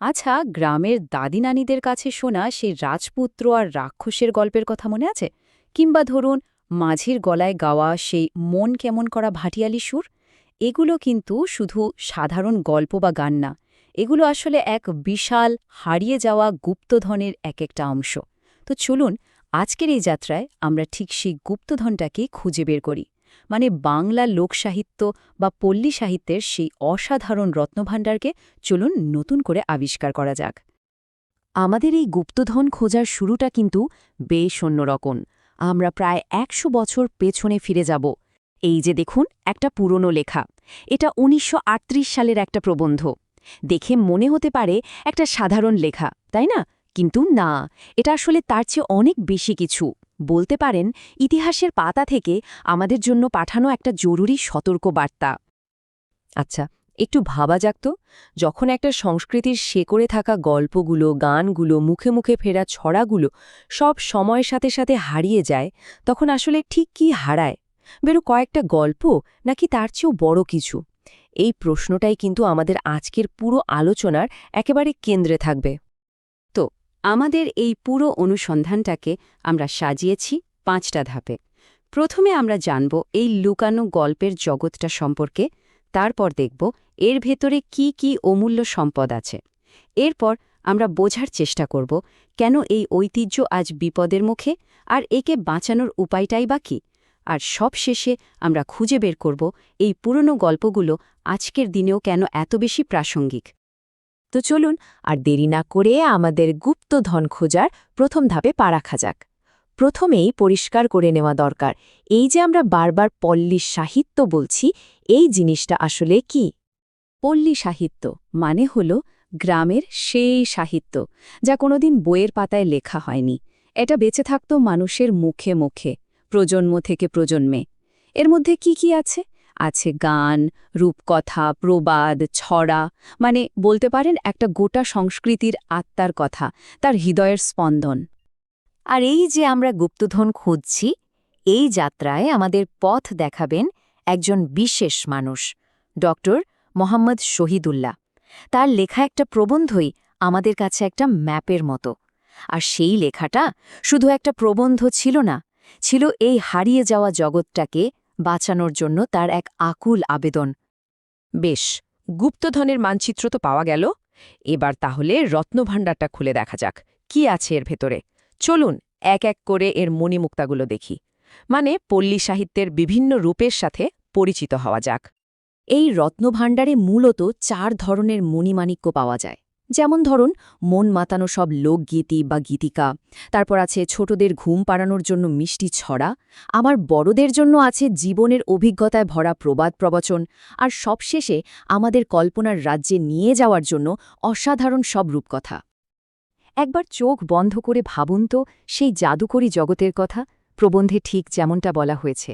আচ্ছা গ্রামের দাদি নানিদের কাছে শোনা সেই রাজপুত্র আর রাক্ষসের গল্পের কথা মনে আছে? কিংবা ধরুন, মাঝির গলায় গাওয়া সেই মন কেমন করা ভাটিয়ালি সুর? এগুলো কিন্তু শুধু সাধারণ গল্প বা গান না। এগুলো আসলে এক বিশাল হারিয়ে যাওয়া গুপ্তধনের এক একটা অংশ। তো চলুন, আজকের এই যাত্রায় আমরা ঠিক সেই গুপ্তধনটাকে খুঁজে বের করি। মানে বাংলা লোকসাহিত্য বা পল্লী সাহিত্যের সেই অসাধারণ রত্নভাণ্ডারকে চলুন নতুন করে আবিষ্কার করা যাক। আমাদের এই গুপ্তধন খোঁজার শুরুটা কিন্তু বেশ অন্যরকম আমরা প্রায় একশো বছর পেছনে ফিরে যাব। এই যে দেখুন, একটা পুরনো লেখা। এটা উনিশশো আটত্রিশ সালের একটা প্রবন্ধ। দেখে মনে হতে পারে একটা সাধারণ লেখা, তাই না? কিন্তু না, এটা আসলে তার চেয়ে অনেক বেশি কিছু। বলতে পারেন, ইতিহাসের পাতা থেকে আমাদের জন্য পাঠানো একটা জরুরি সতর্ক বার্তা আচ্ছা একটু ভাবা যাক তো, যখন একটা সংস্কৃতির শেকড়ে থাকা গল্পগুলো, গানগুলো, মুখে মুখে ফেরা ছড়াগুলো সব সময়ের সাথে সাথে হারিয়ে যায়, তখন আসলে ঠিক কি হারায়? বেরো কয়েকটা গল্প নাকি তার চেয়েও বড় কিছু? এই প্রশ্নটাই কিন্তু আমাদের আজকের পুরো আলোচনার একেবারে কেন্দ্রে থাকবে। আমাদের এই পুরো অনুসন্ধানটাকে আমরা সাজিয়েছি পাঁচটা ধাপে। প্রথমে আমরা জানব এই লুকানো গল্পের জগৎটা সম্পর্কে, তারপর দেখব এর ভেতরে কি কি অমূল্য সম্পদ আছে। এরপর আমরা বোঝার চেষ্টা করব, কেন এই ঐতিহ্য আজ বিপদের মুখে, আর একে বাঁচানোর উপায়টাই বা কী? আর সব শেষে আমরা খুঁজে বের করব এই পুরনো গল্পগুলো আজকের দিনেও কেন এত বেশি প্রাসঙ্গিক। তো চলুন আর দেরি না করে আমাদের গুপ্তধন খোঁজার প্রথম ধাপে পা রাখা যাক। প্রথমেই পরিষ্কার করে নেওয়া দরকার, এই যে আমরা বারবার পল্লী সাহিত্য বলছি, এই জিনিসটা আসলে কি? পল্লী সাহিত্য মানে হল গ্রামের সেই সাহিত্য, যা কোনোদিন বইয়ের পাতায় লেখা হয়নি। এটা বেঁচে থাকত মানুষের মুখে মুখে, প্রজন্ম থেকে প্রজন্মে। এর মধ্যে কি কি আছে? আছে গান, রূপকথা, প্রবাদ, ছড়া মানে বলতে পারেন একটা গোটা সংস্কৃতির আত্মার কথা, তার হৃদয়ের স্পন্দন। আর এই যে আমরা গুপ্তধন খুঁজছি, এই যাত্রায় আমাদের পথ দেখাবেন একজন বিশেষ মানুষ, ডক্টর মোহাম্মদ শহীদুল্লাহ। তার লেখা একটা প্রবন্ধই আমাদের কাছে একটা ম্যাপের মতো। আর সেই লেখাটা শুধু একটা প্রবন্ধ ছিল না, ছিল এই হারিয়ে যাওয়া জগৎটাকে বাঁচানোর জন্য তার এক আকুল আবেদন। বেশ, গুপ্তধনের মানচিত্র তো পাওয়া গেল। এবার তাহলে রত্নভাণ্ডারটা খুলে দেখা যাক। কি আছে এর ভেতরে? চলুন, এক এক করে এর মণিমুক্তাগুলো দেখি। মানে পল্লী সাহিত্যের বিভিন্ন রূপের সাথে পরিচিত হওয়া যাক। এই রত্নভাণ্ডারে মূলত চার ধরনের মণিমাণিক্য পাওয়া যায়। যেমন ধরুন, মন মাতানো সব লোকগীতি বা গীতিকা। তারপর আছে ছোটদের ঘুম পাড়ানোর জন্য মিষ্টি ছড়া। আমার বড়দের জন্য আছে জীবনের অভিজ্ঞতায় ভরা প্রবাদ প্রবচন। আর সবশেষে আমাদের কল্পনার রাজ্যে নিয়ে যাওয়ার জন্য অসাধারণ সব রূপকথা। একবার চোখ বন্ধ করে ভাবুন তো সেই জাদুকরী জগতের কথা, প্রবন্ধে ঠিক যেমনটা বলা হয়েছে।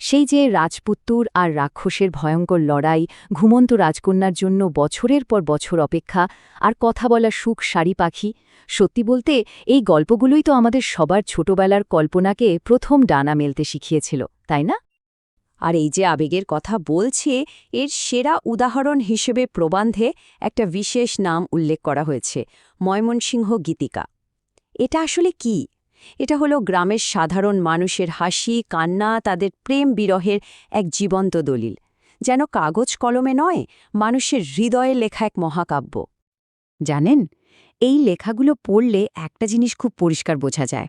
সেই যে রাজপুত্তুর আর রাক্ষসের ভয়ঙ্কর লড়াই, ঘুমন্ত রাজকন্যার জন্য বছরের পর বছর অপেক্ষা, আর কথা বলা সুখ শাড়ি পাখি, সত্যি বলতে এই গল্পগুলোই তো আমাদের সবার ছোটবেলার কল্পনাকে প্রথম ডানা মেলতে শিখিয়েছিল, তাই না? আর এই যে আবেগের কথা বলছে, এর সেরা উদাহরণ হিসেবে প্রবন্ধে একটা বিশেষ নাম উল্লেখ করা হয়েছে, ময়মনসিংহ গীতিকা। এটা আসলে কি? এটা হলো গ্রামের সাধারণ মানুষের হাসি, কান্না, তাদের প্রেম বিরহের এক জীবন্ত দলিল। যেন কাগজ কলমে নয়, মানুষের হৃদয়ে লেখা এক মহাকাব্য। জানেন, এই লেখাগুলো পড়লে একটা জিনিস খুব পরিষ্কার বোঝা যায়।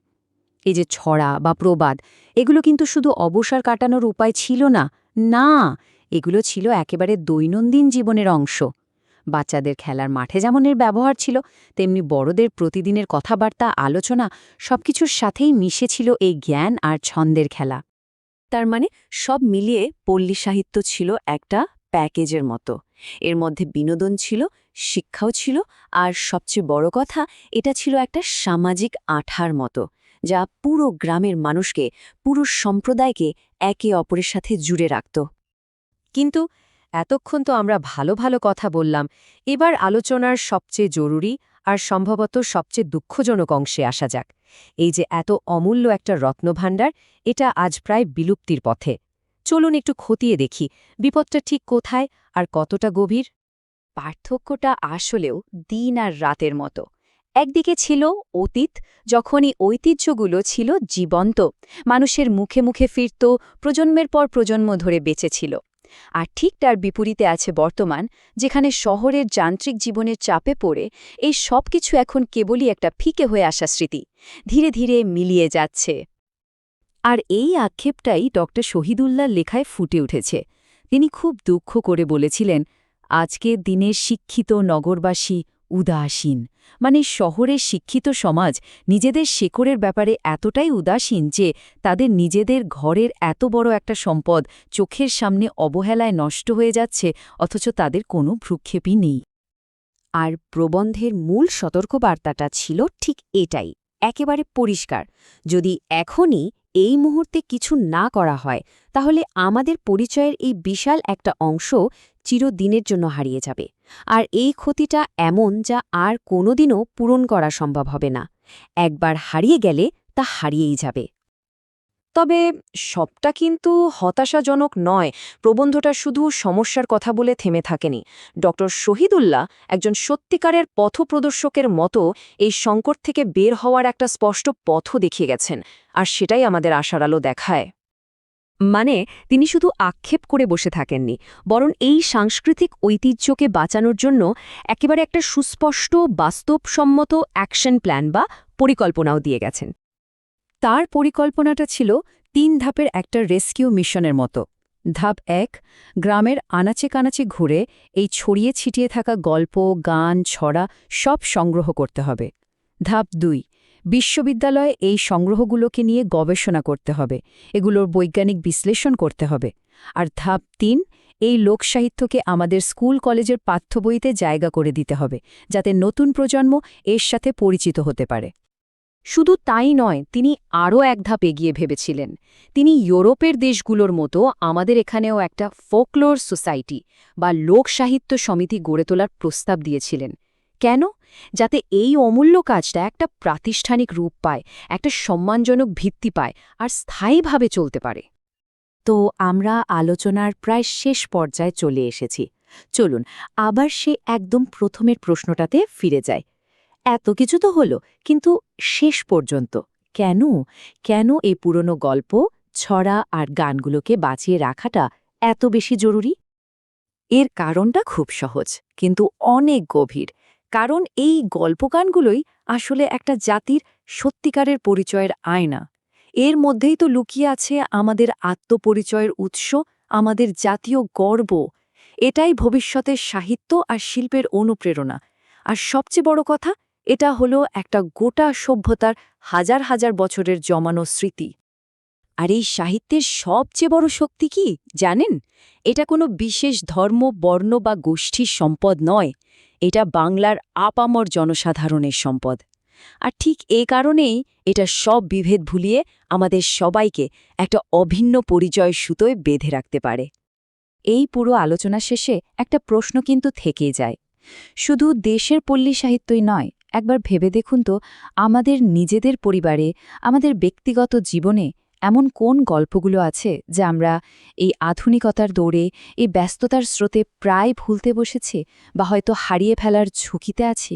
এই যে ছড়া বা প্রবাদ, এগুলো কিন্তু শুধু অবসর কাটানোর উপায় ছিল না না, এগুলো ছিল একেবারে দৈনন্দিন জীবনের অংশ। বাচ্চাদের খেলার মাঠে যেমনের ব্যবহার ছিল, তেমনি বড়দের প্রতিদিনের কথাবার্তা, আলোচনা সবকিছুর সাথেই মিশেছিল এই জ্ঞান আর ছন্দের খেলা। তার মানে সব মিলিয়ে পল্লী সাহিত্য ছিল একটা প্যাকেজের মতো। এর মধ্যে বিনোদন ছিল, শিক্ষাও ছিল, আর সবচেয়ে বড় কথা, এটা ছিল একটা সামাজিক আঠার মতো, যা পুরো গ্রামের মানুষকে, পুরো সম্প্রদায়কে একে অপরের সাথে জুড়ে রাখত। কিন্তু এতক্ষণ তো আমরা ভালো ভালো কথা বললাম, এবার আলোচনার সবচেয়ে জরুরি আর সম্ভবত সবচেয়ে দুঃখজনক অংশে আসা যাক। এই যে এত অমূল্য একটা রত্নভাণ্ডার, এটা আজ প্রায় বিলুপ্তির পথে। চলুন একটু খতিয়ে দেখি, বিপদটা ঠিক কোথায় আর কতটা গভীর? পার্থক্যটা আসলেও দিন আর রাতের মতো। একদিকে ছিল অতীত যখন এই ঐতিহ্যগুলো ছিল জীবন্ত, মানুষের মুখে মুখে ফিরত, প্রজন্মের পর প্রজন্ম ধরে বেঁচেছিল আর ঠিক তার বিপরীতে আছে বর্তমান, যেখানে শহরের যান্ত্রিক জীবনের চাপে পড়ে এই সব কিছু এখন কেবলই একটা ফিকে হয়ে আসা স্মৃতি, ধীরে ধীরে মিলিয়ে যাচ্ছে। আর এই আক্ষেপটাই ড শহীদুল্লাহ লেখায় ফুটে উঠেছে। তিনি খুব দুঃখ করে বলেছিলেন, আজকের দিনের শিক্ষিত নগরবাসী উদাসীন। মানে শহরের শিক্ষিত সমাজ নিজেদের শেকড়ের ব্যাপারে এতটাই উদাসীন যে তাদের নিজেদের ঘরের এত বড় একটা সম্পদ চোখের সামনে অবহেলায় নষ্ট হয়ে যাচ্ছে, অথচ তাদের কোনো ভ্রুক্ষেপই নেই। আর প্রবন্ধের মূল সতর্কবার্তাটা ছিল ঠিক এটাই, একেবারে পরিষ্কার। যদি এখনই এই মুহূর্তে কিছু না করা হয়, তাহলে আমাদের পরিচয়ের এই বিশাল একটা অংশ চিরদিনের জন্য হারিয়ে যাবে। আর এই ক্ষতিটা এমন যা আর কোনোদিনও পূরণ করা সম্ভব হবে না। একবার হারিয়ে গেলে তা হারিয়েই যাবে। তবে সবটা কিন্তু হতাশাজনক নয়। প্রবন্ধটা শুধু সমস্যার কথা বলে থেমে থাকেনি। ড শহীদুল্লাহ একজন সত্যিকারের পথপ্রদর্শকের মতো এই সংকট থেকে বের হওয়ার একটা স্পষ্ট পথও দেখিয়ে গেছেন। আর সেটাই আমাদের আশার আলো দেখায়। মানে তিনি শুধু আক্ষেপ করে বসে থাকেননি, বরং এই সাংস্কৃতিক ঐতিহ্যকে বাঁচানোর জন্য একেবারে একটা সুস্পষ্ট, বাস্তবসম্মত অ্যাকশন প্ল্যান বা পরিকল্পনাও দিয়ে গেছেন। তার পরিকল্পনাটা ছিল তিন ধাপের একটা রেস্কিউ মিশনের মতো। ধাপ এক, গ্রামের আনাচে কানাচে ঘুরে এই ছড়িয়ে ছিটিয়ে থাকা গল্প, গান, ছড়া সব সংগ্রহ করতে হবে। ধাপ দুই বিশ্ববিদ্যালয়ে এই সংগ্রহগুলোকে নিয়ে গবেষণা করতে হবে, এগুলোর বৈজ্ঞানিক বিশ্লেষণ করতে হবে। আর ধাপ তিন, এই লোকসাহিত্যকে আমাদের স্কুল কলেজের পাঠ্যবইতে জায়গা করে দিতে হবে, যাতে নতুন প্রজন্ম এর সাথে পরিচিত হতে পারে। শুধু তাই নয়, তিনি আরও এক ধাপ এগিয়ে ভেবেছিলেন। তিনি ইউরোপের দেশগুলোর মতো আমাদের এখানেও একটা ফোকলোর সোসাইটি বা লোকসাহিত্য সমিতি গড়ে তোলার প্রস্তাব দিয়েছিলেন। কেন? যাতে এই অমূল্য কাজটা একটা প্রাতিষ্ঠানিক রূপ পায়, একটা সম্মানজনক ভিত্তি পায় আর স্থায়ীভাবে চলতে পারে। তো আমরা আলোচনার প্রায় শেষ পর্যায়ে চলে এসেছি। চলুন, আবার সে একদম প্রথমের প্রশ্নটাতে ফিরে যায় এত কিছু তো হলো, কিন্তু শেষ পর্যন্ত। কেন? কেন এই পুরনো গল্প, ছড়া আর গানগুলোকে বাঁচিয়ে রাখাটা এত বেশি জরুরি? এর কারণটা খুব সহজ, কিন্তু অনেক গভীর। কারণ এই গল্পগানগুলোই আসলে একটা জাতির সত্যিকারের পরিচয়ের আয়না। এর মধ্যেই তো লুকিয়ে আছে আমাদের আত্মপরিচয়ের উৎস, আমাদের জাতীয় গর্ব। এটাই ভবিষ্যতের সাহিত্য আর শিল্পের অনুপ্রেরণা। আর সবচেয়ে বড় কথা, এটা হলো একটা গোটা সভ্যতার হাজার হাজার বছরের জমানো স্মৃতি। আর এই সাহিত্যের সবচেয়ে বড় শক্তি কি, জানেন? এটা কোনো বিশেষ ধর্ম, বর্ণ বা গোষ্ঠীর সম্পদ নয়। এটা বাংলার আপামর জনসাধারণের সম্পদ। আর ঠিক এ কারণেই এটা সব বিভেদ ভুলিয়ে আমাদের সবাইকে একটা অভিন্ন পরিচয় সুতোয় বেঁধে রাখতে পারে। এই পুরো আলোচনা শেষে একটা প্রশ্ন কিন্তু থেকেই যায়। শুধু দেশের পল্লী সাহিত্যই নয়, একবার ভেবে দেখুন তো, আমাদের নিজেদের পরিবারে, আমাদের ব্যক্তিগত জীবনে এমন কোন গল্পগুলো আছে যা আমরা এই আধুনিকতার দৌড়ে, এই ব্যস্ততার স্রোতে প্রায় ভুলতে বসেছি বা হয়তো হারিয়ে ফেলার ঝুঁকিতে আছি?